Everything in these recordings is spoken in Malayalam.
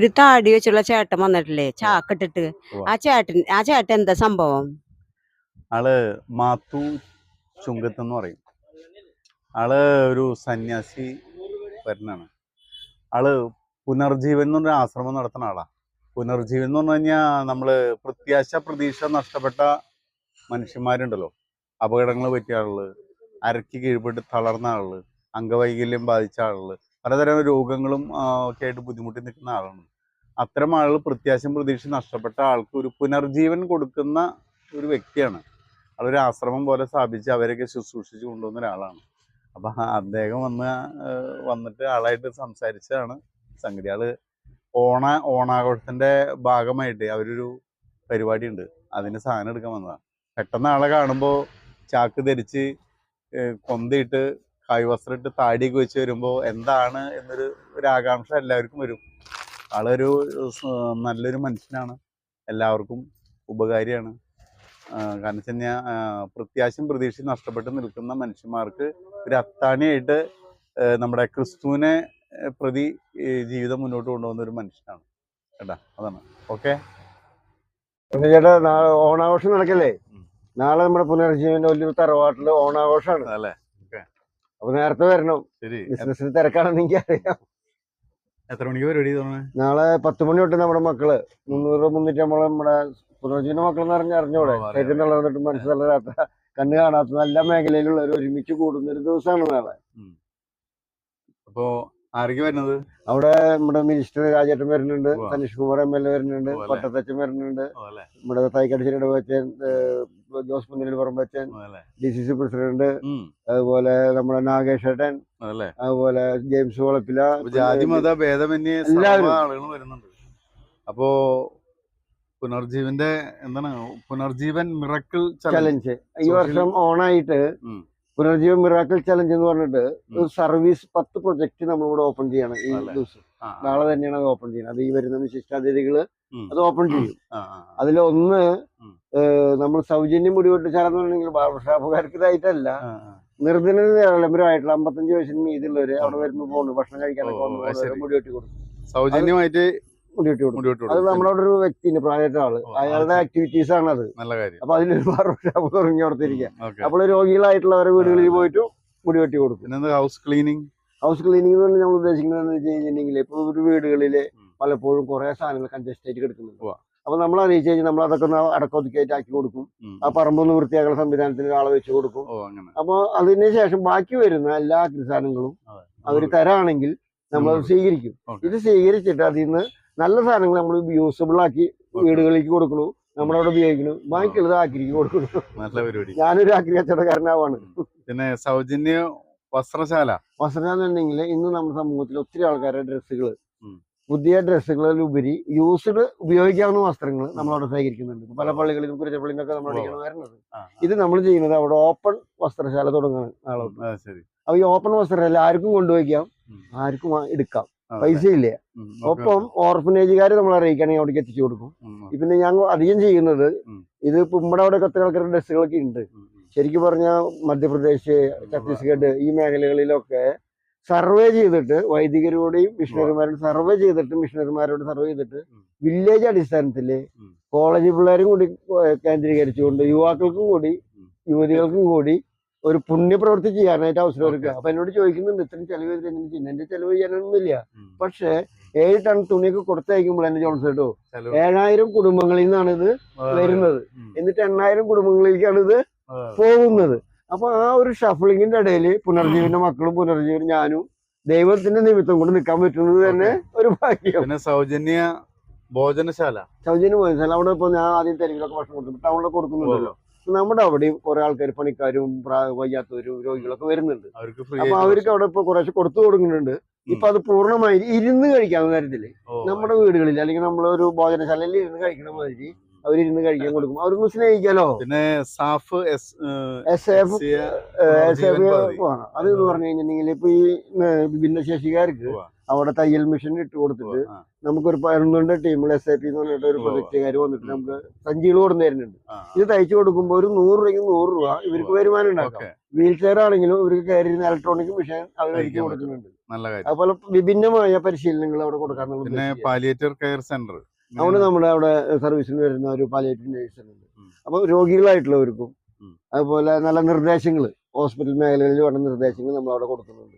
ഒരു താടി വെച്ചുള്ള ചേട്ടൻ വന്നിട്ടില്ലേ? ചാക്കിട്ടിട്ട്. ആ ചേട്ടൻ ആ ചേട്ടൻ എന്താ സംഭവം? ആൾ മാത്തു ചുങ്കത്ത് എന്ന് പറയും. ആൾ ഒരു സന്യാസി വരനാണ് ആൾ പുനർജീവൻ എന്ന് പറഞ്ഞ ആശ്രമം നടത്തുന്ന ആളാ. പുനർജീവൻ എന്ന് പറഞ്ഞു കഴിഞ്ഞാൽ നമ്മൾ പ്രത്യാശ പ്രതീക്ഷ നഷ്ടപ്പെട്ട മനുഷ്യന്മാരുണ്ടല്ലോ. അപകടങ്ങൾ പറ്റിയ ആളുകൾ അരക്ക് കീഴ്പ്പെട്ട് തളർന്ന ആളുകൾ അംഗവൈകല്യം ബാധിച്ച ആളുകൾ പലതരം രോഗങ്ങളും ഒക്കെ ആയിട്ട് ബുദ്ധിമുട്ടി നിൽക്കുന്ന ആളാണ്. അത്തരം ആളുകൾ പ്രത്യാശയും പ്രതീക്ഷയും നഷ്ടപ്പെട്ട ആൾക്ക് ഒരു പുനർജീവൻ കൊടുക്കുന്ന ഒരു വ്യക്തിയാണ്. ആളൊരു ആശ്രമം പോലെ സ്ഥാപിച്ച് അവരെയൊക്കെ ശുശ്രൂഷിച്ച് കൊണ്ടുവന്ന ഒരാളാണ്. അപ്പം അദ്ദേഹം വന്ന് വന്നിട്ട് ആളായിട്ട് സംസാരിച്ചതാണ്. സംഗതി ആൾ ഓണ ഓണാഘോഷത്തിന്റെ ഭാഗമായിട്ട് അവരൊരു പരിപാടി ഉണ്ട് അതിന് സാധനം എടുക്കാൻ വന്നതാണ്. പെട്ടെന്ന് ആളെ കാണുമ്പോൾ ചാക്ക് ധരിച്ച് ഏഹ് കൊന്തയിട്ട് കായ്വസ്ത്രം ഇട്ട് താടിയൊക്കെ വെച്ച് വരുമ്പോൾ എന്താണ് എന്നൊരു ഒരു ആകാംക്ഷ എല്ലാവർക്കും വരും. ആളൊരു നല്ലൊരു മനുഷ്യനാണ്. എല്ലാവർക്കും ഉപകാരിയാണ്. കാരണം വെച്ച് കഴിഞ്ഞാൽ പ്രത്യാശയും പ്രതീക്ഷയും നഷ്ടപ്പെട്ട് നിൽക്കുന്ന മനുഷ്യന്മാർക്ക് ഒരു അത്താണിയായിട്ട് നമ്മുടെ ക്രിസ്തുവിനെ പ്രതി ജീവിതം മുന്നോട്ട് കൊണ്ടുപോകുന്ന ഒരു മനുഷ്യനാണ്. കേട്ടാ? അതാണ്. ഓക്കെ? ചേട്ടാ നാളെ ഓണാഘോഷം നടക്കല്ലേ? നാളെ നമ്മുടെ പുനർജീവന്റെ വലിയൊരു തറവാട്ടിൽ ഓണാഘോഷമാണ് അല്ലേ അപ്പൊ നേരത്തെ വരണം. ശരി. എ- ബിസിനസ്സിൽ തിരക്കാണെന്ന് എനിക്ക് അറിയാം. എത്ര മണിക്ക് പരിപാടി തോന്നുന്നത് നാളെ പത്ത് മണി തൊട്ട് നമ്മുടെ മക്കൾ. മുന്നൂറ് മുന്നൂറ്റി നമ്മളെ നമ്മുടെ പുനർജീവന മക്കൾ എന്ന് പറഞ്ഞ അറിഞ്ഞൂടെ? ശരീരം തളർന്നിട്ട് മനസ്സ് തളരാത്ത കണ്ണ് കാണാത്ത നല്ല മേഖലയിലുള്ളവർ ഒരുമിച്ച് കൂടുന്ന ഒരു ദിവസമാണ് നാളെ. അപ്പോ ആരൊക്കെ വരുന്നത്? അവിടെ നമ്മുടെ മിനിസ്റ്റർ രാജേട്ടൻ വരുന്നുണ്ട്. Saneesh Kumar M L A വരുന്നുണ്ട് പട്ടത്തച്ചൻ പട്ടത്തച്ഛൻ വരുന്നുണ്ട്. നമ്മുടെ തൈക്കടിശ്ശേരിയുടെ വെച്ചൻ ജോസ് മുന്നിൽ പറമ്പച്ചൻ ഡി സി സി പ്രസിഡന്റ് അതുപോലെ നമ്മുടെ നാഗേഷ് ഏട്ടൻ അതുപോലെ ജെയിംസ് വളപ്പില ജാതിമത ജാതി മത ഭേദമന്യേ എല്ലാവരും. വരുന്നുണ്ട്. അപ്പോ പുനർജീവന്റെ എന്താണ്? പുനർജീവൻ മിറക്കിൾ ചലഞ്ച് ഈ വർഷം ഓണായിട്ട്. പുനർജീവൻ മിറാക്കിൾ ചലഞ്ച് എന്ന് പറഞ്ഞിട്ട് ഒരു സർവീസ് പത്ത് പ്രൊജക്ട് നമ്മളിവിടെ ഓപ്പൺ ചെയ്യണം ഈ ദിവസം. നാളെ തന്നെയാണ് അത് ഓപ്പൺ ചെയ്യുന്നത്. അത് ഈ വരുന്ന വിശിഷ്ടാതിഥികൾ അത് ഓപ്പൺ ചെയ്യും. അതിലൊന്ന് നമ്മൾ സൗജന്യം മുടി വെട്ടിച്ചാലെന്ന് പറഞ്ഞെങ്കിൽ ബാർബർ ഷാപ്പുകാർക്ക് ഇതായിട്ടല്ല നിർധന നിലമ്പരമായിട്ടുള്ള അമ്പത്തഞ്ച് വയസ്സിന് മീതിയുള്ളവര് അവിടെ വരുമ്പോൾ പോകുന്നു. ഭക്ഷണം കഴിക്കാനൊക്കെ വന്ന്. മുടി വെട്ടി കൊടുക്കും. സൗജന്യമായിട്ട് മുടി വെട്ടി കൊടുക്കും അത് നമ്മളവിടെ ഒരു വ്യക്തിന് പ്രായത്തെ ആൾ. അയാളുടെ ആക്ടിവിറ്റീസ് ആണ് അത് അപ്പൊ അതിലൊരു ബാർബർ ഷാപ്പ് തുടങ്ങി കൊടുത്തിരിക്കുക അപ്പോൾ രോഗികളായിട്ടുള്ളവരെ വീടുകളിൽ പോയിട്ട് മുടി വെട്ടി കൊടുക്കും ഹൗസ് ക്ലീനിങ് ഹൗസ് ക്ലീനിങ് എന്ന് പറഞ്ഞാൽ നമ്മൾ ഉദ്ദേശിക്കുന്നത് എന്ന് വെച്ച് കഴിഞ്ഞിട്ടുണ്ടെങ്കിൽ ഇപ്പൊ ഒരു വീടുകളിൽ. പലപ്പോഴും കുറെ സാധനങ്ങൾ കൺജസ്റ്റ് ആയിട്ട് കിടക്കുന്നുണ്ട്. അപ്പൊ നമ്മൾ അറിയിച്ചു കഴിഞ്ഞാൽ നമ്മൾ അതൊക്കെ ഒന്ന് അടക്കൊതുക്കായിട്ട് ആക്കി കൊടുക്കും. ആ പറമ്പൊന്ന് വൃത്തിയാക്കുന്ന സംവിധാനത്തിന് ഒരാളെ വെച്ച് കൊടുക്കും. അപ്പൊ അതിന് ശേഷം ബാക്കി വരുന്ന എല്ലാ സാധനങ്ങളും. അവർ തരാണെങ്കിൽ നമ്മൾ അത് സ്വീകരിക്കും. ഇത് സ്വീകരിച്ചിട്ട് അതിൽ നിന്ന് നല്ല സാധനങ്ങൾ നമ്മൾ യൂസബിൾ ആക്കി. വീടുകളിലേക്ക് കൊടുക്കണു. നമ്മളവിടെ ഉപയോഗിക്കുന്നു ബാക്കിയുള്ളത് ആക്രിക്ക് കൊടുക്കണു. നല്ല പരിപാടി. ഞാനൊരു ആക്രി കച്ചവടക്കാരനാവാണ്. പിന്നെ സൗജന്യ വസ്ത്രശാല? വസ്ത്രശാല എന്നുണ്ടെങ്കിൽ ഇന്ന് നമ്മുടെ സമൂഹത്തിൽ ഒത്തിരി ആൾക്കാരുടെ ഡ്രസ്സുകൾ. പുതിയ ഡ്രസ്സുകളിലുപരി യൂസ്ഡ് ഉപയോഗിക്കാവുന്ന വസ്ത്രങ്ങൾ നമ്മളവിടെ ശേഖരിക്കുന്നുണ്ട് ഇപ്പൊ പല പള്ളികളിലും കുരിശപ്പള്ളിയിലൊക്കെ നമ്മൾ. അടിക്കണം വരുന്നത് ഇത് നമ്മൾ ചെയ്യുന്നത് അവിടെ ഓപ്പൺ വസ്ത്രശാല തുടങ്ങുന്ന നാളെ തൊട്ട്. ആ, അപ്പൊ ഈ ഓപ്പൺ വസ്ത്രശാല ആർക്കും കൊണ്ടുപോയിക്കാം ആർക്കും എടുക്കാം. പൈസ ഇല്ല ഒപ്പം ഓർഫനേജുകാർ നമ്മൾ അറിയിക്കുകയാണെങ്കിൽ അവിടേക്ക് എത്തിച്ചു കൊടുക്കും. പിന്നെ ഞങ്ങൾ അധികം ചെയ്യുന്നത് ഇത് ഇപ്പൊ നമ്മുടെ അവിടെ കത്ത് ആൾക്കാരുടെ ഡ്രസ്സുകളൊക്കെ ഉണ്ട്. ശരിക്കും പറഞ്ഞാൽ മധ്യപ്രദേശ് ഛത്തീസ്ഗഡ് ഈ മേഖലകളിലൊക്കെ സർവേ ചെയ്തിട്ട് വൈദികരോടെയും മിഷണറിമാരോടും സർവേ ചെയ്തിട്ട് മിഷണറിമാരോട് സർവേ ചെയ്തിട്ട് വില്ലേജ് അടിസ്ഥാനത്തിൽ കോളേജ് പിള്ളേരും കൂടി കേന്ദ്രീകരിച്ചുകൊണ്ട് യുവാക്കൾക്കും കൂടി യുവതികൾക്കും കൂടി ഒരു പുണ്യപ്രവൃത്തി ചെയ്യാനായിട്ട് അവസരം. ഒരുക്കുക. അപ്പൊ എന്നോട് ചോദിക്കുന്നുണ്ട് ഇത്രയും ചെലവ് ചെയ്തിട്ട് എങ്ങനെ ചെയ്യുന്നത് എന്റെ ചെലവ് ചെയ്യാനൊന്നുമില്ല. പക്ഷെ ഏഴ് ടൺ തുണിയൊക്കെ കൊടുത്തയക്കുമ്പോൾ എന്റെ ജോൺസ് കേട്ടോ ഏഴായിരം കുടുംബങ്ങളിൽ നിന്നാണ് ഇത് വരുന്നത്. എന്നിട്ട് എണ്ണായിരം കുടുംബങ്ങളിലേക്കാണ് ഇത് പോകുന്നത്. അപ്പൊ ആ ഒരു ഷഫിളിങ്ങിന്റെ ഇടയിൽ പുനർജീവന്റെ മക്കളും പുനർജീവൻ ഞാനും ദൈവത്തിന്റെ നിമിത്തം കൊണ്ട് നിൽക്കാൻ പറ്റുന്നത് തന്നെ ഒരു ഭാഗ്യം. പിന്നെ സൗജന്യ ഭോജനശാല. സൗജന്യ ഭോജനശാല. അവിടെ ഇപ്പൊ ഞാൻ ആദ്യം തെരുവിലൊക്കെ ഭക്ഷണം കൊടുക്കുന്നു ടൗണിലൊക്കെ കൊടുക്കുന്നുണ്ടല്ലോ. നമ്മുടെ അവിടെയും കുറെ ആൾക്കാർ പണിക്കാരും വയ്യാത്തവരും രോഗികളൊക്കെ വരുന്നുണ്ട്. അപ്പൊ അവർക്ക് അവിടെ ഇപ്പൊ കുറേശ്ശെ കൊടുത്തു കൊടുക്കുന്നുണ്ട്. ഇപ്പൊ അത് പൂർണമായി ഇരുന്ന് കഴിക്കാവുന്ന തരത്തിൽ. നമ്മുടെ വീടുകളിൽ അല്ലെങ്കിൽ നമ്മളൊരു ഭോജനശാലയിൽ ഇരുന്ന് കഴിക്കണ മാതിരി അവർ ഇരുന്ന് കഴിക്കാൻ കൊടുക്കും. അവർക്ക് സ്നേഹിക്കാലോ? പിന്നെ SAFF S S F S F. അത് എന്ന് പറഞ്ഞു കഴിഞ്ഞിട്ടുണ്ടെങ്കിൽ ഇപ്പൊ ഈ ഭിന്നശേഷിക്കാർക്ക്. അവിടെ തയ്യൽ മെഷീൻ ഇട്ട് കൊടുത്തിട്ട് നമുക്കൊരു പതിനൊന്നുണ്ട് ടീമിൽ എസ് ഐ പി എന്ന് പറഞ്ഞിട്ട് ഒരു. പ്രൊജക്റ്റുകാർ വന്നിട്ട്. നമുക്ക് സഞ്ചികൾ കൊടുന്നു തരുന്നുണ്ട്. ഇത് തയ്ച്ചു കൊടുക്കുമ്പോൾ ഒരു നൂറ് രൂപയ്ക്ക് നൂറ് രൂപ ഇവർക്ക് വരുമാനം ഉണ്ടാക്കാം. വീൽ ചെയർ ആണെങ്കിലും ഇവർക്ക് കയറി ഇലക്ട്രോണിക് മെഷീൻ അവർ ഒരുക്കി കൊടുക്കുന്നുണ്ട്. അതുപോലെ വിഭിന്നമായ പരിശീലനങ്ങൾ അവിടെ കൊടുക്കാൻ പാലിയേറ്റർ കെയർ സെന്റർ അവിടെ നമ്മുടെ അവിടെ സർവീസിന് വരുന്ന ഒരു പാലിയേറ്റീവ് നേഴ്സ് ഉണ്ട്. അപ്പൊ രോഗികളായിട്ടുള്ളവർക്കും അതുപോലെ നല്ല നിർദ്ദേശങ്ങൾ ഹോസ്പിറ്റൽ മേഖലയിൽ വേണ്ട നിർദ്ദേശങ്ങൾ നമ്മൾ അവിടെ കൊടുക്കുന്നുണ്ട്.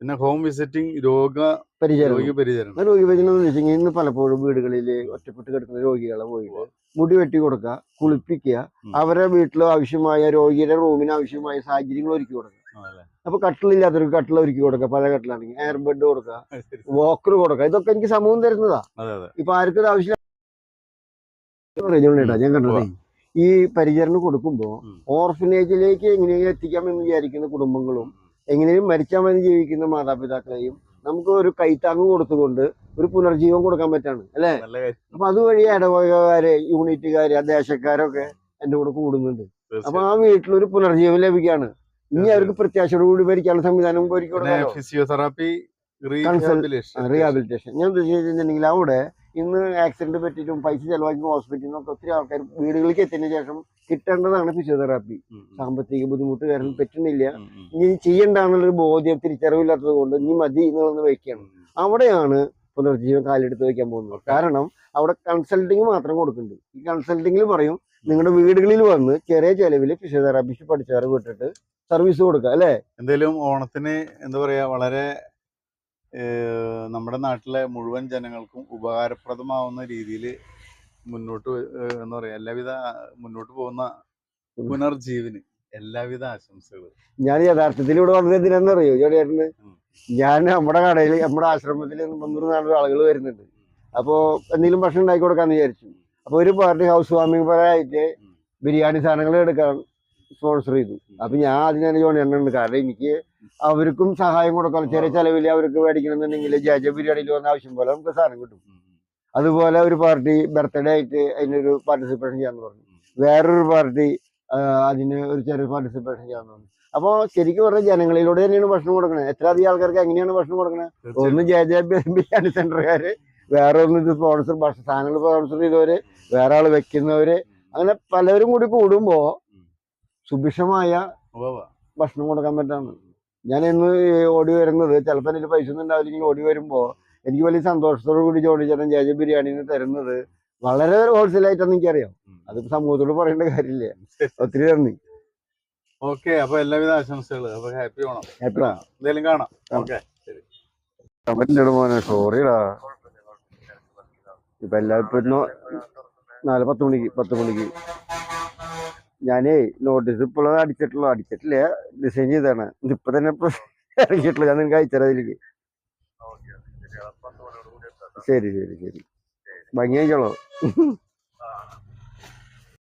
പിന്നെ ഹോം വിസിറ്റിംഗ് രോഗ പരിചരണം. രോഗി പരിചരണം. ആ രോഗി പരിചരണം എന്ന് ഇന്ന് പലപ്പോഴും വീടുകളിൽ ഒറ്റപ്പെട്ട് കിടക്കുന്ന രോഗികളെ പോയി മുടി വെട്ടി കൊടുക്കുക കുളിപ്പിക്കുക അവരുടെ അവരെ വീട്ടിൽ ആവശ്യമായ രോഗിയുടെ റൂമിന് ആവശ്യമായ സാഹചര്യങ്ങൾ ഒരുക്കി കൊടുക്കുക? അപ്പൊ കട്ടിലില്ലാത്തവർക്ക് കട്ടിൽ ഒരുക്കി കൊടുക്കുക പല കട്ടിലാണെങ്കിൽ. എയർ ബെഡ് കൊടുക്കുക വോക്കർ കൊടുക്കുക ഇതൊക്കെ എനിക്ക് സമൂഹം തരുന്നതാ. ഇപ്പൊ ആർക്കും ഇത് ആവശ്യം ഞാൻ കണ്ടത് ഈ പരിചരണം കൊടുക്കുമ്പോ ഉം. ഓർഫനേജിലേക്ക് എങ്ങനെയെങ്കിലും എത്തിക്കാമെന്ന് വിചാരിക്കുന്ന കുടുംബങ്ങളും എങ്ങനെയും മരിച്ചാൽ മതി ജീവിക്കുന്ന മാതാപിതാക്കളെയും നമുക്ക് ഒരു കൈത്താങ്ങ് കൊടുത്തുകൊണ്ട് ഒരു പുനർജീവൻ കൊടുക്കാൻ പറ്റാണ് അല്ലേ? അപ്പൊ അതുവഴി ഇടവകക്കാര് യൂണിറ്റുകാര് ദേശക്കാരൊക്കെ എന്റെ കൂടെ കൂടുന്നുണ്ട്. അപ്പൊ ആ വീട്ടിലൊരു പുനർജീവൻ ലഭിക്കാണ്. ഇനി അവർക്ക് പ്രത്യാശയോട് കൂടി ഭരിക്കാനുള്ള സംവിധാനം ഒരുക്കി ഫിസിയോതെറാപ്പി റീഹാബിലിറ്റേഷൻ ഞാൻ ഉദ്ദേശിച്ചിട്ടുണ്ടെങ്കിൽ അവിടെ ഇന്ന് ആക്സിഡന്റ് പറ്റിയിട്ടും പൈസ ചെലവാക്കി ഹോസ്പിറ്റലിൽ നിന്നൊക്കെ ഒത്തിരി ആൾക്കാർ വീടുകളിലേക്ക് എത്തിയതിനു ശേഷം കിട്ടേണ്ടതാണ് ഫിസിയോതെറാപ്പി. സാമ്പത്തിക ബുദ്ധിമുട്ട് കാരണം പറ്റുന്നില്ല. ഇനി ചെയ്യണ്ടെന്നുള്ളൊരു ബോധ്യം തിരിച്ചറിവില്ലാത്തത് കൊണ്ട് ഇനി മതി എന്നുള്ളത് വയ്ക്കുകയാണ് അവിടെയാണ് പുനർജീവൻ കാലെടുത്ത് വയ്ക്കാൻ പോകുന്നത്. കാരണം അവിടെ കൺസൾട്ടിങ് മാത്രം കൊടുക്കുന്നുണ്ട്. ഈ കൺസൾട്ടിങ്ങിൽ പറയും നിങ്ങളുടെ വീടുകളിൽ വന്ന് ചെറിയ ചെലവിൽ ഫിസിയോതെറാപ്പിസ്റ്റ് പഠിച്ചവരെ വിട്ടിട്ട് സർവീസ് കൊടുക്കുക അല്ലെ? എന്തായാലും ഓണത്തിന് എന്താ പറയാ വളരെ നമ്മുടെ നാട്ടിലെ മുഴുവൻ ജനങ്ങൾക്കും ഉപകാരപ്രദമാവുന്ന രീതിയിൽ മുന്നോട്ട് എന്താ പറയാ എല്ലാവിധ മുന്നോട്ട് പോകുന്ന പുനർജീവന് എല്ലാവിധ ആശംസകളും. ഞാൻ യഥാർത്ഥത്തിൽ ഇവിടെ വന്നത് എന്തിനാന്ന് അറിയോ ചേട്ടന് ഞാൻ നമ്മുടെ കടയിൽ നമ്മുടെ ആശ്രമത്തിൽ മുന്നൂറ് നാനൂറ് ആളുകൾ വരുന്നുണ്ട്. അപ്പോ എന്തെങ്കിലും ഭക്ഷണം ഉണ്ടാക്കി കൊടുക്കാന്ന് വിചാരിച്ചു. അപ്പൊ ഒരു പാർട്ടി ഹൗസ് വാമിംഗ് പോലെ ആയിട്ട് ബിരിയാണി സാധനങ്ങൾ എടുക്കാൻ സ്പോൺസർ ചെയ്തു. അപ്പൊ ഞാൻ അതിനാണ് ജോണി എണ്ണുണ്ട് കാരണം എനിക്ക് അവർക്കും സഹായം കൊടുക്കണം. ചെറിയ ചെലവിൽ അവർക്ക് മേടിക്കണമെന്നുണ്ടെങ്കിൽ ജയ ബിരിയാണിയിൽ വന്ന ആവശ്യം പോലെ നമുക്ക് സാധനം കിട്ടും. അതുപോലെ ഒരു പാർട്ടി ബർത്ത്ഡേ ആയിട്ട് അതിനൊരു പാർട്ടിസിപ്പേഷൻ ചെയ്യാന്ന് പറഞ്ഞു. വേറൊരു പാർട്ടി അതിന് ഒരു ചെറിയ പാർട്ടിസിപ്പേഷൻ ചെയ്യാന്ന് പറഞ്ഞു. അപ്പോൾ ശരിക്കും പറഞ്ഞാൽ ജനങ്ങളിലൂടെ തന്നെയാണ് ഭക്ഷണം കൊടുക്കുന്നത് എത്ര അധികം ആൾക്കാർക്ക് എങ്ങനെയാണ് ഭക്ഷണം കൊടുക്കുന്നത് ഒന്ന് ജെ ജെ ബിരിയാണി സെന്ററുകാര് വേറെ ഒന്ന് ഇത് സ്പോൺസർ ഭക്ഷണ സാധനങ്ങൾ സ്പോൺസർ ചെയ്തവര് വേറെ ആൾ വെക്കുന്നവര് അങ്ങനെ പലവരും കൂടി കൂടുമ്പോ സുഭിക്ഷമായ ഭക്ഷണം കൊടുക്കാൻ പറ്റാണ്. ഞാൻ ഇന്ന് ഓടി വരുന്നത് ചിലപ്പോൾ എനിക്ക് പൈസ ഒന്നും ഉണ്ടാവില്ലെങ്കിൽ ഓടി വരുമ്പോൾ എനിക്ക് വലിയ സന്തോഷത്തോടു കൂടി ജോണി ചേട്ടൻ ബിരിയാണി ബിരിയാണിന്ന് തരുന്നത് വളരെ ഹോൾസെയിൽ ആയിട്ടാണ് എനിക്കറിയാം. അത് സമൂഹത്തോട് പറയേണ്ട കാര്യമില്ല. ഒത്തിരി നന്ദി. ഓക്കെ അപ്പൊ എല്ലാവിധ ആശംസകളും. അപ്പൊ ഹാപ്പി ഓണം. എന്തായാലും കാണാം. ഓക്കെ മോനെ സോറിടാ ഇപ്പൊ എല്ലാവരും നാല് പത്ത് മണിക്ക് പത്ത് മണിക്ക്. ഞാനേ നോട്ടീസ് ഇപ്പോൾ അടിച്ചിട്ടുള്ളൂ. അടിച്ചിട്ടില്ല. ഡിസൈൻ ചെയ്താണ് ഇപ്പൊ തന്നെ ഇറങ്ങിയിട്ടുള്ളൂ. ഞാൻ നിങ്ങൾക്ക് അയച്ചത് അതിലേക്ക്. ശരി ശരി ശരി ഭംഗിയായിക്കോളൂ